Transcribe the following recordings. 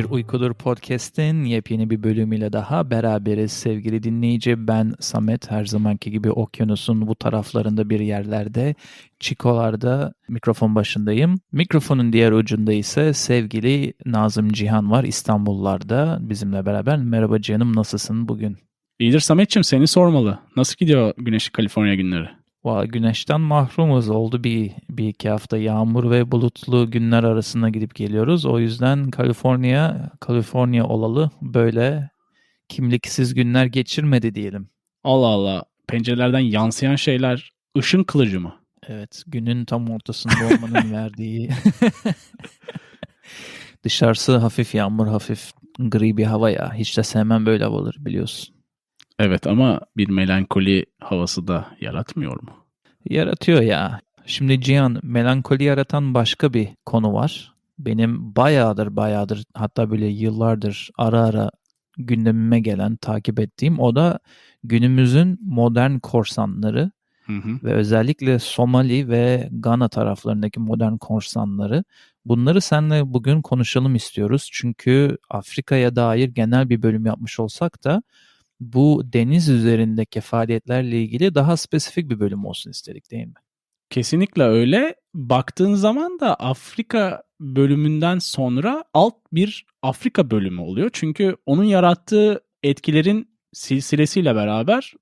Bir Uykudur Podcast'in yepyeni bir bölümüyle daha beraberiz sevgili dinleyici. Ben Samet her zamanki gibi okyanusun bu taraflarında bir yerlerde Çikolar'da mikrofon başındayım. Mikrofonun diğer ucunda ise sevgili Nazım Cihan var İstanbullarda bizimle beraber. Merhaba Cihan'ım nasılsın bugün? İyidir Samet'ciğim seni sormalı. Nasıl gidiyor Güneşli Kaliforniya günleri? Valla güneşten mahrumuz oldu bir, bir iki hafta yağmur ve bulutlu günler arasında gidip geliyoruz. O yüzden Kaliforniya, Kaliforniya olalı böyle kimliksiz günler geçirmedi diyelim. Allah Allah pencerelerden yansıyan şeyler ışın kılıcı mı? Evet günün tam ortasında olmanın verdiği dışarısı hafif yağmur hafif gri bir hava ya hiç de sevmem böyle havaları biliyorsun. Evet ama bir melankoli havası da yaratmıyor mu? Yaratıyor ya. Şimdi Cihan melankoli yaratan başka bir konu var. Benim bayağıdır bayağıdır hatta böyle yıllardır ara ara gündemime gelen takip ettiğim o da günümüzün modern korsanları Hı hı. ve özellikle Somali ve Gana taraflarındaki modern korsanları. Bunları seninle bugün konuşalım istiyoruz. Çünkü Afrika'ya dair genel bir bölüm yapmış olsak da bu deniz üzerindeki faaliyetlerle ilgili daha spesifik bir bölüm olsun istedik değil mi? Kesinlikle öyle. Baktığın zaman da Afrika bölümünden sonra alt bir Afrika bölümü oluyor. Çünkü onun yarattığı etkilerin silsilesiyle beraber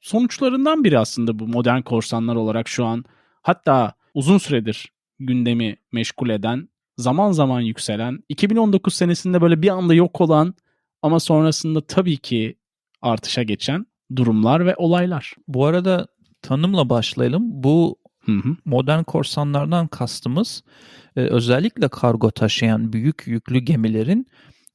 sonuçlarından biri aslında bu modern korsanlar olarak şu an hatta uzun süredir gündemi meşgul eden, zaman zaman yükselen, 2019 senesinde böyle bir anda yok olan ama sonrasında tabii ki artışa geçen durumlar ve olaylar. Bu arada tanımla başlayalım. Bu Hı hı. modern korsanlardan kastımız e, özellikle kargo taşıyan büyük yüklü gemilerin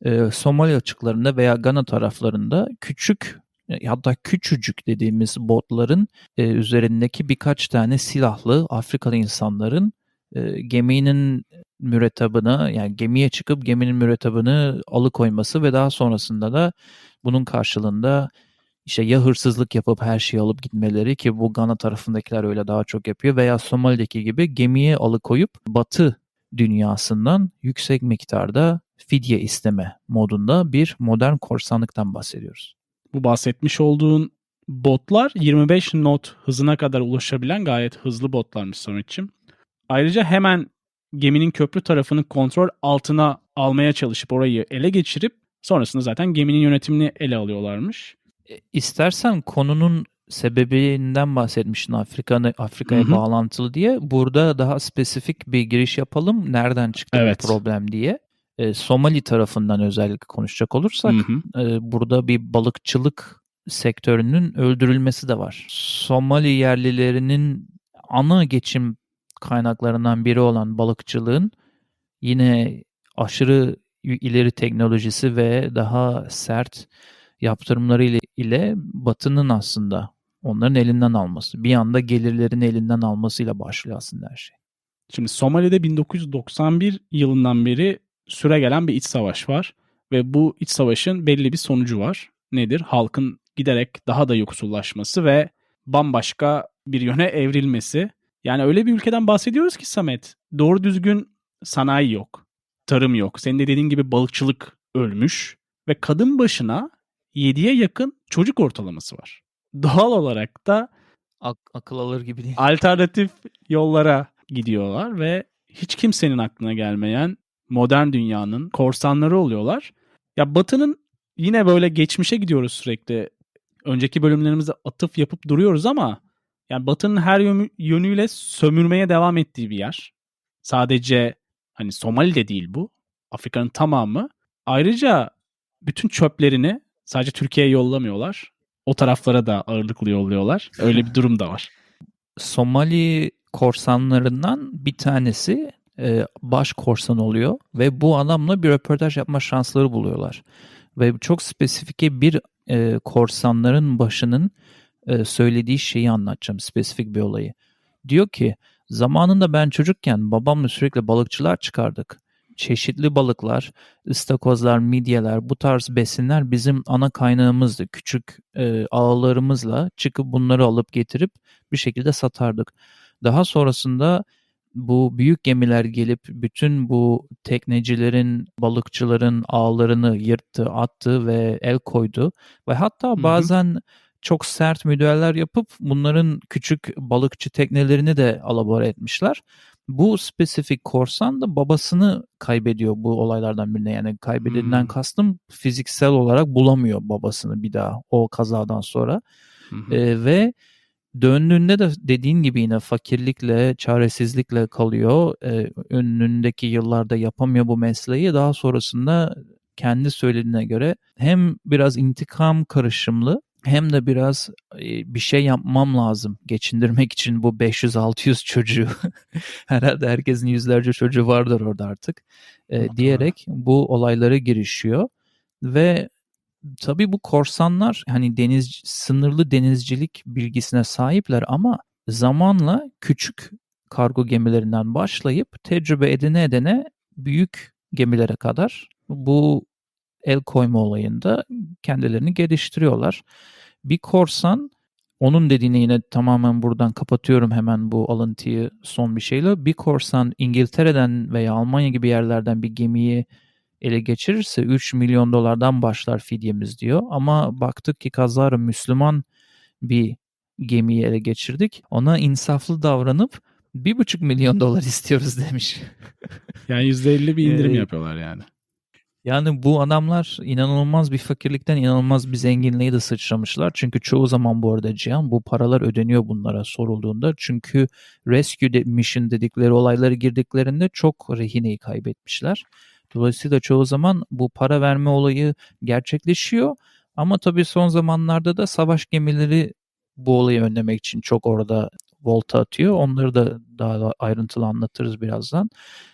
e, Somali açıklarında veya Gana taraflarında küçük e, hatta küçücük dediğimiz botların e, üzerindeki birkaç tane silahlı Afrikalı insanların e, geminin mürettabını yani gemiye çıkıp geminin mürettabını alıkoyması ve daha sonrasında da bunun karşılığında işte ya hırsızlık yapıp her şeyi alıp gitmeleri ki bu Gana tarafındakiler öyle daha çok yapıyor veya Somali'deki gibi gemiye alıkoyup batı dünyasından yüksek miktarda fidye isteme modunda bir modern korsanlıktan bahsediyoruz. Bu bahsetmiş olduğun botlar 25 knot hızına kadar ulaşabilen gayet hızlı botlarmış Samet'ciğim. Ayrıca hemen geminin köprü tarafını kontrol altına almaya çalışıp orayı ele geçirip sonrasında zaten geminin yönetimini ele alıyorlarmış. E, İstersen konunun sebebinden bahsetmiştin Afrika'ya hı. bağlantılı diye. Burada daha spesifik bir giriş yapalım. Nereden çıktı bu Evet. problem diye. E, Somali tarafından özellikle konuşacak olursak Hı hı. e, burada bir balıkçılık sektörünün öldürülmesi de var. Somali yerlilerinin ana geçim kaynaklarından biri olan balıkçılığın yine aşırı ileri teknolojisi ve daha sert yaptırımları ile, ile Batı'nın aslında onların elinden alması. Bir anda gelirlerini elinden almasıyla başlıyor aslında her şey. Şimdi Somali'de 1991 yılından beri süre gelen bir iç savaş var ve bu iç savaşın belli bir sonucu var. Nedir? Halkın giderek daha da yoksullaşması ve bambaşka bir yöne evrilmesi. Yani öyle bir ülkeden bahsediyoruz ki Samet, doğru düzgün sanayi yok, tarım yok. Senin de dediğin gibi balıkçılık ölmüş ve kadın başına 7'ye yakın çocuk ortalaması var. Doğal olarak da Ak- akıl alır gibi değil. alternatif yollara gidiyorlar ve hiç kimsenin aklına gelmeyen modern dünyanın korsanları oluyorlar. Ya Batı'nın yine böyle geçmişe gidiyoruz sürekli. Önceki bölümlerimize atıf yapıp duruyoruz ama yani Batı'nın her yönü- yönüyle sömürmeye devam ettiği bir yer. Sadece hani Somali'de değil bu. Afrika'nın tamamı. Ayrıca bütün çöplerini sadece Türkiye'ye yollamıyorlar. O taraflara da ağırlıklı yolluyorlar. Öyle bir durum da var. Somali korsanlarından bir tanesi e, baş korsan oluyor ve bu adamla bir röportaj yapma şansları buluyorlar. Ve çok spesifik bir e, korsanların başının e, söylediği şeyi anlatacağım, spesifik bir olayı. Diyor ki zamanında ben çocukken babamla sürekli balıkçılar çıkardık. Çeşitli balıklar, ıstakozlar, midyeler bu tarz besinler bizim ana kaynağımızdı. Küçük e, ağlarımızla çıkıp bunları alıp getirip bir şekilde satardık. Daha sonrasında bu büyük gemiler gelip bütün bu teknecilerin, balıkçıların ağlarını yırttı, attı ve el koydu. Ve hatta bazen çok sert müdahaleler yapıp bunların küçük balıkçı teknelerini de alabora etmişler. Bu spesifik korsan da babasını kaybediyor bu olaylardan birine. Yani kaybedilenden hmm. kastım fiziksel olarak bulamıyor babasını bir daha o kazadan sonra. Hmm. Ee, ve döndüğünde de dediğin gibi yine fakirlikle, çaresizlikle kalıyor. Ee, önündeki yıllarda yapamıyor bu mesleği. Daha sonrasında kendi söylediğine göre hem biraz intikam karışımlı hem de biraz bir şey yapmam lazım geçindirmek için bu 500-600 çocuğu. Herhalde herkesin yüzlerce çocuğu vardır orada artık. E, diyerek bu olaylara girişiyor ve tabii bu korsanlar hani deniz sınırlı denizcilik bilgisine sahipler ama zamanla küçük kargo gemilerinden başlayıp tecrübe edine edene büyük gemilere kadar bu el koyma olayında kendilerini geliştiriyorlar. Bir korsan onun dediğini yine tamamen buradan kapatıyorum hemen bu alıntıyı son bir şeyle. Bir korsan İngiltere'den veya Almanya gibi yerlerden bir gemiyi ele geçirirse 3 milyon dolardan başlar fidyemiz diyor. Ama baktık ki kazara Müslüman bir gemiyi ele geçirdik. Ona insaflı davranıp bir buçuk milyon dolar istiyoruz demiş. yani %50 bir indirim yapıyorlar yani. Yani bu adamlar inanılmaz bir fakirlikten inanılmaz bir zenginliğe de sıçramışlar. Çünkü çoğu zaman bu arada Cihan bu paralar ödeniyor bunlara sorulduğunda. Çünkü rescue mission dedikleri olayları girdiklerinde çok rehineyi kaybetmişler. Dolayısıyla çoğu zaman bu para verme olayı gerçekleşiyor. Ama tabii son zamanlarda da savaş gemileri bu olayı önlemek için çok orada volta atıyor. Onları da daha ayrıntılı anlatırız birazdan.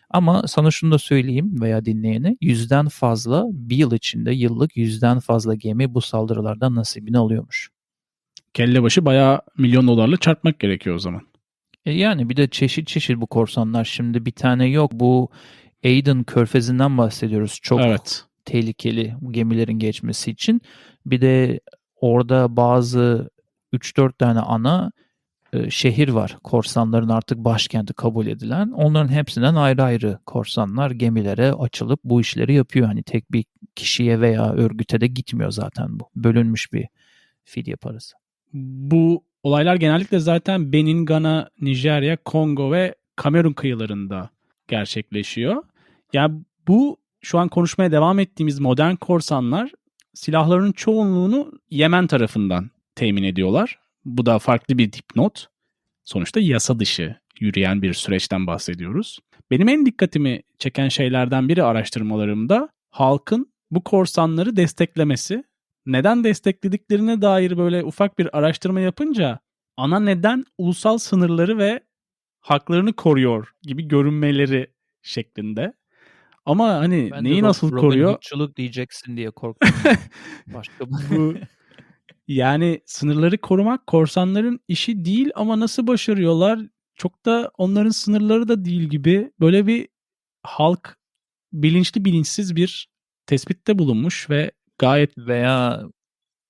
Ama sana şunu da söyleyeyim veya dinleyene yüzden fazla bir yıl içinde yıllık yüzden fazla gemi bu saldırılardan nasibini alıyormuş. Kelle başı bayağı milyon dolarla çarpmak gerekiyor o zaman. E yani bir de çeşit çeşit bu korsanlar. Şimdi bir tane yok. Bu Aden körfezinden bahsediyoruz. Çok evet. tehlikeli gemilerin geçmesi için. Bir de orada bazı 3-4 tane ana şehir var. Korsanların artık başkenti kabul edilen. Onların hepsinden ayrı ayrı korsanlar gemilere açılıp bu işleri yapıyor. Hani tek bir kişiye veya örgüte de gitmiyor zaten bu. Bölünmüş bir fidye parası. Bu olaylar genellikle zaten Benin, Gana, Nijerya, Kongo ve Kamerun kıyılarında gerçekleşiyor. Yani bu şu an konuşmaya devam ettiğimiz modern korsanlar silahların çoğunluğunu Yemen tarafından temin ediyorlar bu da farklı bir dipnot. Sonuçta yasa dışı yürüyen bir süreçten bahsediyoruz. Benim en dikkatimi çeken şeylerden biri araştırmalarımda halkın bu korsanları desteklemesi. Neden desteklediklerine dair böyle ufak bir araştırma yapınca ana neden ulusal sınırları ve haklarını koruyor gibi görünmeleri şeklinde. Ama hani ben neyi nasıl Robin koruyor? Hoodçuluk diyeceksin diye korktum. Başka bu yani sınırları korumak korsanların işi değil ama nasıl başarıyorlar? Çok da onların sınırları da değil gibi böyle bir halk bilinçli bilinçsiz bir tespitte bulunmuş ve gayet veya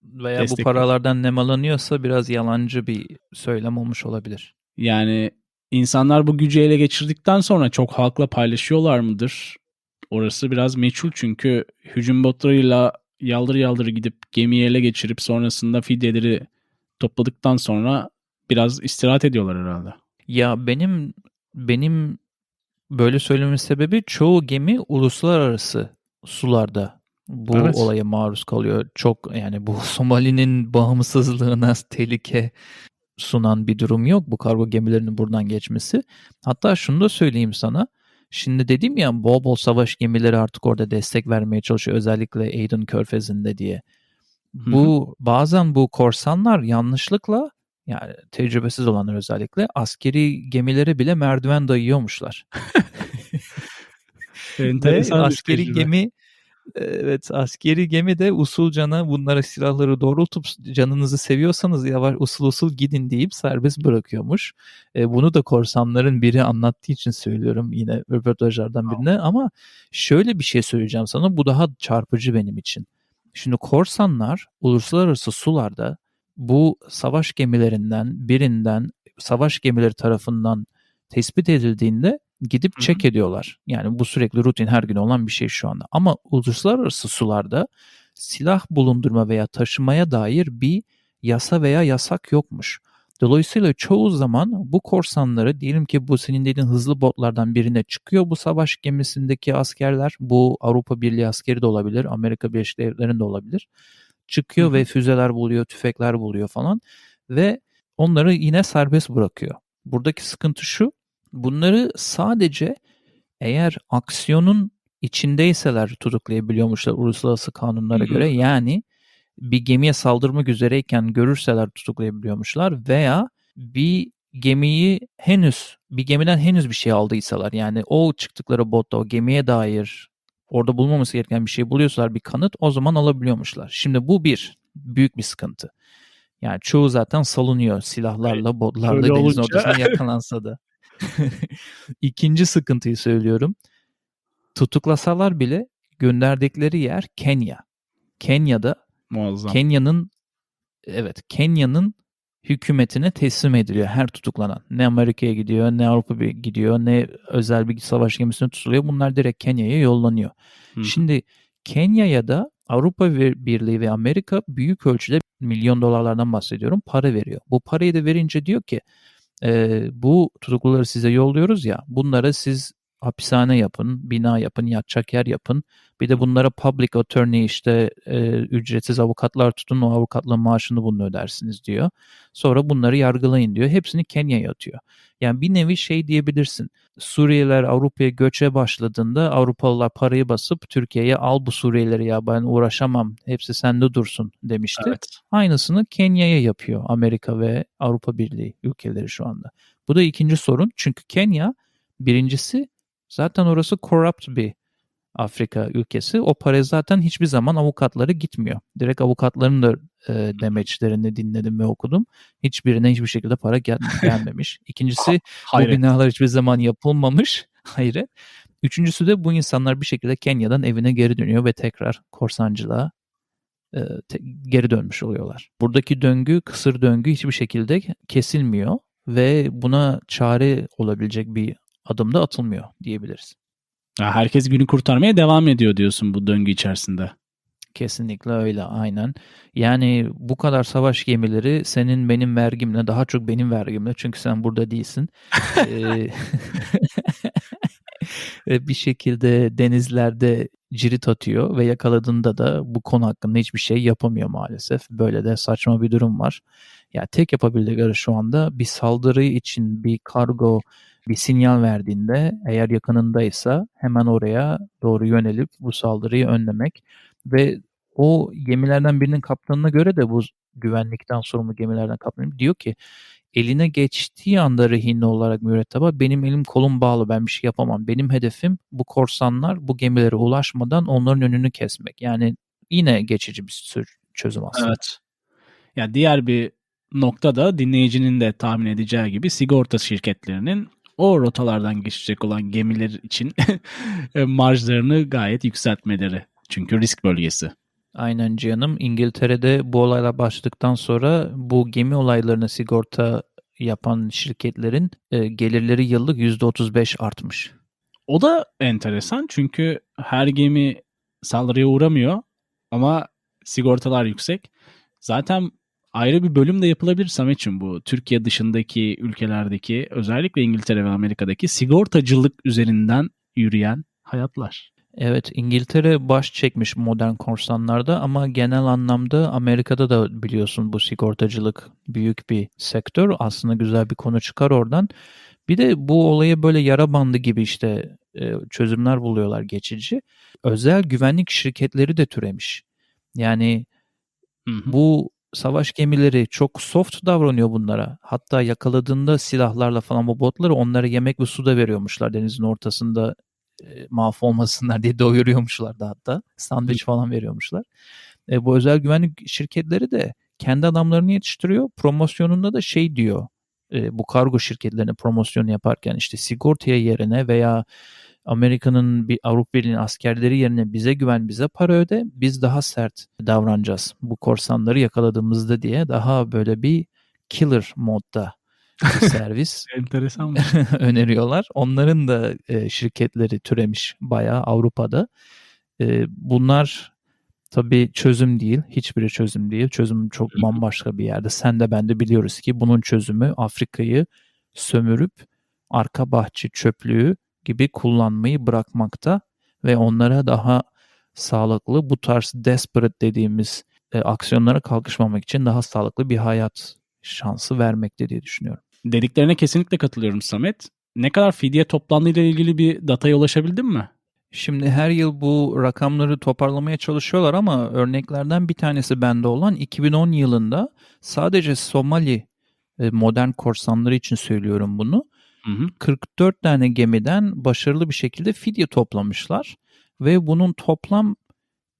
veya destekli. bu paralardan nemalanıyorsa biraz yalancı bir söylem olmuş olabilir. Yani insanlar bu gücü ele geçirdikten sonra çok halkla paylaşıyorlar mıdır? Orası biraz meçhul çünkü hücum botlarıyla yaldır yaldır gidip gemiyi ele geçirip sonrasında fidyeleri topladıktan sonra biraz istirahat ediyorlar herhalde. Ya benim benim böyle söylememin sebebi çoğu gemi uluslararası sularda bu evet. olaya maruz kalıyor. Çok yani bu Somali'nin bağımsızlığına tehlike sunan bir durum yok bu kargo gemilerinin buradan geçmesi. Hatta şunu da söyleyeyim sana. Şimdi dedim ya bol bol savaş gemileri artık orada destek vermeye çalışıyor özellikle Aden Körfezi'nde diye. Hı-hı. Bu bazen bu korsanlar yanlışlıkla yani tecrübesiz olanlar özellikle askeri gemilere bile merdiven dayıyormuşlar. Enteresan askeri gemi Evet askeri gemi de usulcana bunlara silahları doğrultup canınızı seviyorsanız yavaş usul usul gidin deyip serbest bırakıyormuş. E, bunu da korsanların biri anlattığı için söylüyorum yine röportajlardan birine ama şöyle bir şey söyleyeceğim sana bu daha çarpıcı benim için. Şimdi korsanlar uluslararası sularda bu savaş gemilerinden birinden savaş gemileri tarafından tespit edildiğinde gidip Hı hı. check ediyorlar. Yani bu sürekli rutin her gün olan bir şey şu anda. Ama uluslararası sularda silah bulundurma veya taşımaya dair bir yasa veya yasak yokmuş. Dolayısıyla çoğu zaman bu korsanları diyelim ki bu senin dediğin hızlı botlardan birine çıkıyor bu savaş gemisindeki askerler. Bu Avrupa Birliği askeri de olabilir, Amerika Birleşik Devletleri'nde olabilir. Çıkıyor ve füzeler buluyor, tüfekler buluyor falan ve onları yine serbest bırakıyor. Buradaki sıkıntı şu, bunları sadece eğer aksiyonun içindeyseler tutuklayabiliyormuşlar uluslararası kanunlara Hı hı. göre. Yani bir gemiye saldırmak üzereyken görürseler tutuklayabiliyormuşlar veya bir gemiyi henüz bir gemiden henüz bir şey aldıysalar yani o çıktıkları botta o gemiye dair orada bulmaması gereken bir şey buluyorsalar bir kanıt o zaman alabiliyormuşlar. Şimdi bu bir büyük bir sıkıntı. Yani çoğu zaten salınıyor silahlarla, botlarla Öyle denizin olunca- ortasına yakalansa da. İkinci sıkıntıyı söylüyorum. Tutuklasalar bile gönderdikleri yer Kenya. Kenya'da Muazzam. Kenya'nın evet Kenya'nın hükümetine teslim ediliyor her tutuklanan. Ne Amerika'ya gidiyor, ne Avrupa bir gidiyor, ne özel bir savaş gemisine tutuluyor. Bunlar direkt Kenya'ya yollanıyor. Hı. Şimdi Kenya'ya da Avrupa Birliği ve Amerika büyük ölçüde milyon dolarlardan bahsediyorum para veriyor. Bu parayı da verince diyor ki e, bu tutukluları size yolluyoruz ya bunlara siz hapishane yapın, bina yapın, yatacak yer yapın. Bir de bunlara public attorney işte e, ücretsiz avukatlar tutun o avukatlığın maaşını bunu ödersiniz diyor. Sonra bunları yargılayın diyor. Hepsini Kenya'ya atıyor. Yani bir nevi şey diyebilirsin. Suriyeliler Avrupa'ya göçe başladığında Avrupalılar parayı basıp Türkiye'ye al bu Suriyelileri ya ben uğraşamam hepsi sende dursun demişti. Evet. Aynısını Kenya'ya yapıyor Amerika ve Avrupa Birliği ülkeleri şu anda. Bu da ikinci sorun. Çünkü Kenya birincisi zaten orası corrupt bir Afrika ülkesi. O para zaten hiçbir zaman avukatları gitmiyor. Direkt avukatların da e, demeçlerini dinledim ve okudum. Hiçbirine hiçbir şekilde para gel- gelmemiş. İkincisi bu binalar hiçbir zaman yapılmamış. Hayret. Üçüncüsü de bu insanlar bir şekilde Kenya'dan evine geri dönüyor ve tekrar korsancılığa e, te- geri dönmüş oluyorlar. Buradaki döngü, kısır döngü hiçbir şekilde kesilmiyor ve buna çare olabilecek bir adım da atılmıyor diyebiliriz. Ya herkes günü kurtarmaya devam ediyor diyorsun bu döngü içerisinde. Kesinlikle öyle aynen. Yani bu kadar savaş gemileri senin benim vergimle daha çok benim vergimle çünkü sen burada değilsin. Ve bir şekilde denizlerde cirit atıyor ve yakaladığında da bu konu hakkında hiçbir şey yapamıyor maalesef. Böyle de saçma bir durum var. Ya tek yapabildikleri şu anda bir saldırı için bir kargo bir sinyal verdiğinde eğer yakınındaysa hemen oraya doğru yönelip bu saldırıyı önlemek ve o gemilerden birinin kaptanına göre de bu güvenlikten sorumlu gemilerden kaptanı diyor ki eline geçtiği anda rehin olarak müretteba benim elim kolum bağlı ben bir şey yapamam. Benim hedefim bu korsanlar bu gemilere ulaşmadan onların önünü kesmek. Yani yine geçici bir çözüm aslında. Evet. Ya diğer bir nokta da dinleyicinin de tahmin edeceği gibi sigorta şirketlerinin o rotalardan geçecek olan gemiler için marjlarını gayet yükseltmeleri. Çünkü risk bölgesi. Aynen canım. İngiltere'de bu olaylar başladıktan sonra bu gemi olaylarına sigorta yapan şirketlerin e, gelirleri yıllık %35 artmış. O da enteresan çünkü her gemi saldırıya uğramıyor ama sigortalar yüksek. Zaten ayrı bir bölüm de yapılabilir Samet'ciğim bu. Türkiye dışındaki ülkelerdeki özellikle İngiltere ve Amerika'daki sigortacılık üzerinden yürüyen hayatlar. Evet İngiltere baş çekmiş modern korsanlarda ama genel anlamda Amerika'da da biliyorsun bu sigortacılık büyük bir sektör. Aslında güzel bir konu çıkar oradan. Bir de bu olaya böyle yara bandı gibi işte e, çözümler buluyorlar geçici. Özel güvenlik şirketleri de türemiş. Yani Hı hı. bu savaş gemileri çok soft davranıyor bunlara. Hatta yakaladığında silahlarla falan bu botları onlara yemek ve su da veriyormuşlar denizin ortasında e, mahvolmasınlar diye doyuruyormuşlar da hatta. Sandviç falan veriyormuşlar. E, bu özel güvenlik şirketleri de kendi adamlarını yetiştiriyor. Promosyonunda da şey diyor. e, bu kargo şirketlerine promosyonu yaparken işte sigortaya yerine veya Amerika'nın bir Avrupa Birliği'nin askerleri yerine bize güven bize para öde biz daha sert davranacağız bu korsanları yakaladığımızda diye daha böyle bir killer modda servis Enteresan. öneriyorlar. Onların da e, şirketleri türemiş bayağı Avrupa'da. E, bunlar tabii çözüm değil. Hiçbiri çözüm değil. Çözüm çok bambaşka bir yerde. Sen de ben de biliyoruz ki bunun çözümü Afrika'yı sömürüp arka bahçe çöplüğü gibi kullanmayı bırakmakta ve onlara daha sağlıklı bu tarz desperate dediğimiz e, aksiyonlara kalkışmamak için daha sağlıklı bir hayat şansı vermekte diye düşünüyorum. Dediklerine kesinlikle katılıyorum Samet. Ne kadar fidye toplandığıyla ilgili bir dataya ulaşabildin mi? Şimdi her yıl bu rakamları toparlamaya çalışıyorlar ama örneklerden bir tanesi bende olan 2010 yılında sadece Somali e, modern korsanları için söylüyorum bunu. Hı hı. 44 tane gemiden başarılı bir şekilde fidye toplamışlar ve bunun toplam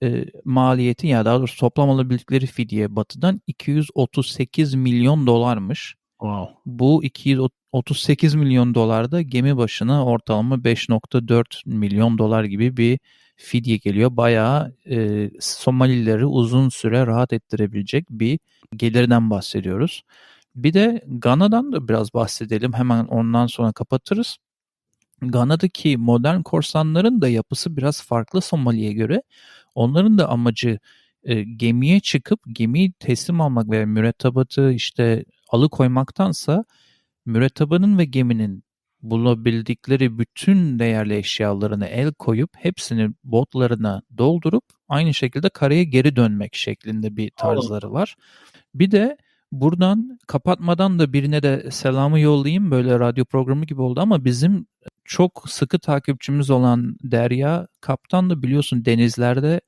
e, maliyeti ya daha doğrusu toplam alabildikleri fidye batıdan 238 milyon dolarmış. Wow. Bu 238 milyon dolarda gemi başına ortalama 5.4 milyon dolar gibi bir fidye geliyor. Bayağı e, Somalileri uzun süre rahat ettirebilecek bir gelirden bahsediyoruz. Bir de Gana'dan da biraz bahsedelim. Hemen ondan sonra kapatırız. Gana'daki modern korsanların da yapısı biraz farklı Somali'ye göre. Onların da amacı e, gemiye çıkıp gemiyi teslim almak ve mürettebatı işte alıkoymaktansa mürettebanın ve geminin bulabildikleri bütün değerli eşyalarını el koyup hepsini botlarına doldurup aynı şekilde karaya geri dönmek şeklinde bir tarzları var. Bir de buradan kapatmadan da birine de selamı yollayayım. Böyle radyo programı gibi oldu ama bizim çok sıkı takipçimiz olan Derya Kaptan da biliyorsun denizlerde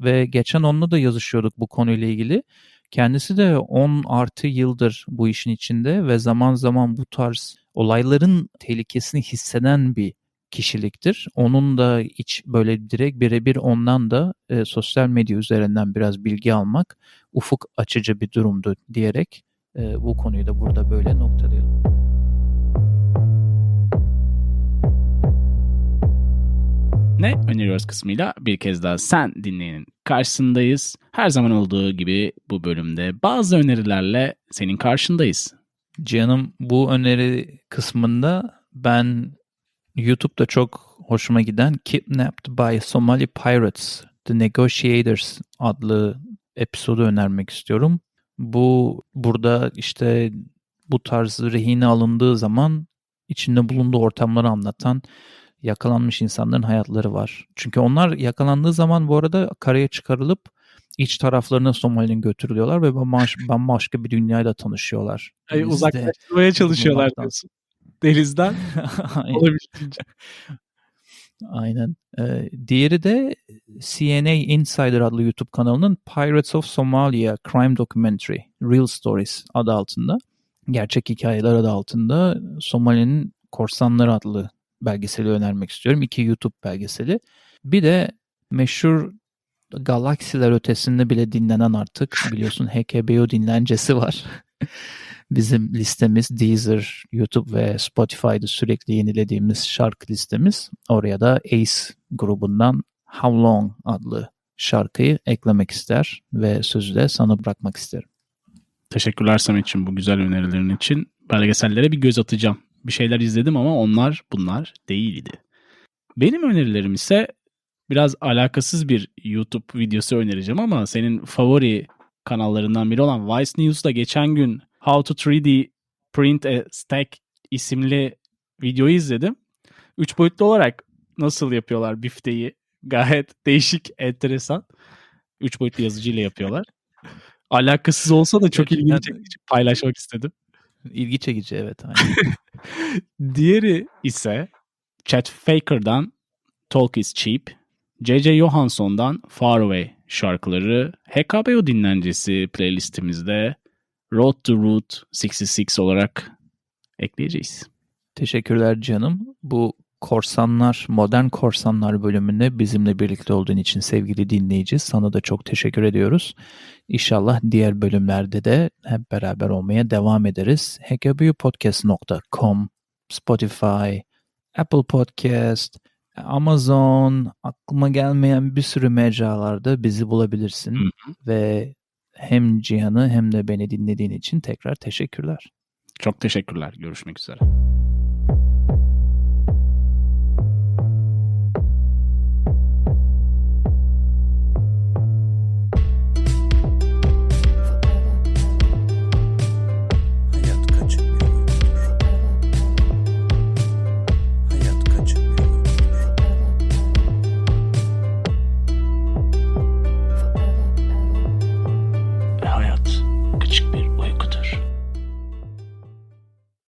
ve geçen onunla da yazışıyorduk bu konuyla ilgili. Kendisi de 10 artı yıldır bu işin içinde ve zaman zaman bu tarz olayların tehlikesini hisseden bir kişiliktir. Onun da hiç böyle direkt birebir ondan da e, sosyal medya üzerinden biraz bilgi almak ufuk açıcı bir durumdu diyerek e, bu konuyu da burada böyle noktalayalım. Ne öneriyoruz kısmıyla bir kez daha sen dinleyenin karşısındayız. Her zaman olduğu gibi bu bölümde bazı önerilerle senin karşındayız. Canım bu öneri kısmında ben YouTube'da çok hoşuma giden Kidnapped by Somali Pirates The Negotiators adlı episodu önermek istiyorum. Bu burada işte bu tarz rehine alındığı zaman içinde bulunduğu ortamları anlatan yakalanmış insanların hayatları var. Çünkü onlar yakalandığı zaman bu arada karaya çıkarılıp iç taraflarına Somali'nin götürülüyorlar ve bambaşka bir dünyayla tanışıyorlar. Ay, uzaklaştırmaya çalışıyorlar diyorsun. Denizden olabildiğince. Aynen. Ee, diğeri de CNA Insider adlı YouTube kanalının Pirates of Somalia Crime Documentary Real Stories adı altında. Gerçek hikayeler adı altında Somali'nin Korsanları adlı belgeseli önermek istiyorum. İki YouTube belgeseli. Bir de meşhur galaksiler ötesinde bile dinlenen artık biliyorsun HKBO dinlencesi var. Bizim listemiz Deezer, YouTube ve Spotify'da sürekli yenilediğimiz şarkı listemiz. Oraya da Ace grubundan How Long adlı şarkıyı eklemek ister ve sözü de sana bırakmak isterim. Teşekkürler Samet'ciğim bu güzel önerilerin için. Belgesellere bir göz atacağım. Bir şeyler izledim ama onlar bunlar değildi. Benim önerilerim ise biraz alakasız bir YouTube videosu önereceğim ama senin favori kanallarından biri olan Vice News'da geçen gün How to 3D Print a Stack isimli videoyu izledim. Üç boyutlu olarak nasıl yapıyorlar bifteyi gayet değişik, enteresan. Üç boyutlu yazıcıyla yapıyorlar. Alakasız olsa da çok ilginç çekici paylaşmak istedim. İlgi çekici evet. Diğeri ise Chet Faker'dan Talk is Cheap, J.J. Johansson'dan Far Away şarkıları HKBO dinlencesi playlistimizde Road to Route 66 olarak ekleyeceğiz. Teşekkürler canım. Bu Korsanlar, Modern Korsanlar bölümünde bizimle birlikte olduğun için sevgili dinleyici sana da çok teşekkür ediyoruz. İnşallah diğer bölümlerde de hep beraber olmaya devam ederiz. hkbupodcast.com, Spotify, Apple Podcast, Amazon, aklıma gelmeyen bir sürü mecralarda bizi bulabilirsin. Hı hı. Ve hem Cihan'ı hem de beni dinlediğin için tekrar teşekkürler. Çok teşekkürler. Görüşmek üzere.